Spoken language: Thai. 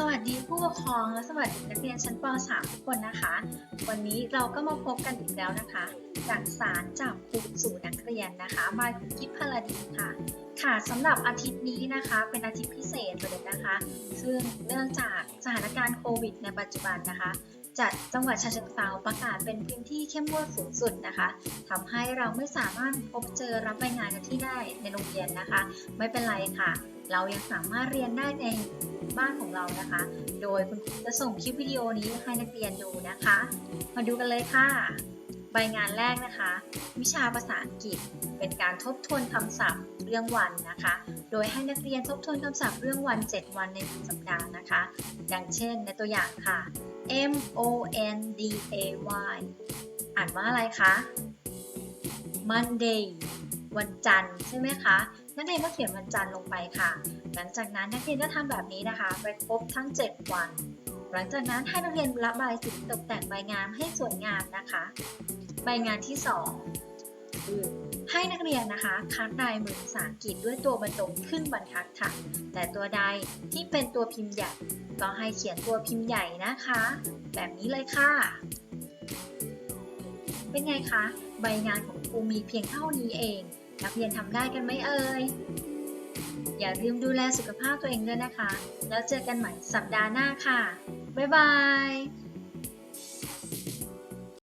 สวัสดีผู้ปกครองและสวัสดีนักเรียนชั้นป .3 ทุกคนนะคะ วันนี้เราก็มาพบกันอีกแล้วนะคะ จากสารจากครูสู่นักเรียนนะคะมากิฟพลาดีค่ะ ค่ะสำหรับอาทิตย์นี้นะคะเป็นอาทิตย์พิเศษเลยนะคะ ซึ่งเนื่องจากสถานการณ์โควิดในปัจจุบันนะคะ จัดจังหวัดฉะเชิงเทราประกาศเป็นพื้นที่เข้มงวดสูงสุดนะคะทำให้เราไม่สามารถพบเจอรับรายงานกันที่ได้ในโรงเรียนนะคะ ไม่เป็นไรค่ะ เรายังสามารถเรียนได้ในบ้านของเรานะคะ โดยคุณครูจะส่งคลิปวิดีโอนี้ให้นักเรียนดูนะคะ มาดูกันเลยค่ะ ใบงานแรกนะคะ วิชาภาษาอังกฤษ เป็นการทบทวนคำศัพท์เรื่องวันนะคะ โดยให้นักเรียนทบทวนคำศัพท์เรื่องวัน 7 วันในหนึ่งสัปดาห์นะคะ ดังเช่นในตัวอย่างค่ะ M O N D A Y อ่านว่าอะไรคะ Monday วันจันทร์ใช่ไหมคะนักเรียนก็เขียนวันจันทร์ลงไปค่ะ หลังจากนั้นนักเรียนก็ทำแบบนี้นะคะ ไปครบทั้ง 7 วัน หลังจากนั้นให้นักเรียนระบายสีตกแต่งใบงานให้สวยงามนะคะ ใบงานที่2คือ ให้นักเรียนนะคะคัดลายมือภาษาอังกฤษด้วยตัวบรรจงครึ่งบรรทัดค่ะ แต่ตัวใดที่เป็นตัวพิมพ์ใหญ่ก็ให้เขียนตัวพิมพ์ใหญ่นะคะ แบบนี้เลยค่ะ เป็นไงคะ ใบงานของครูมีเพียงเท่านี้เอง นักเรียนทำได้กันไหมเอ่ย อย่าลืมดูแลสุขภาพตัวเองด้วยนะคะ แล้วเจอกันใหม่สัปดาห์หน้าค่ะ บ๊ายบาย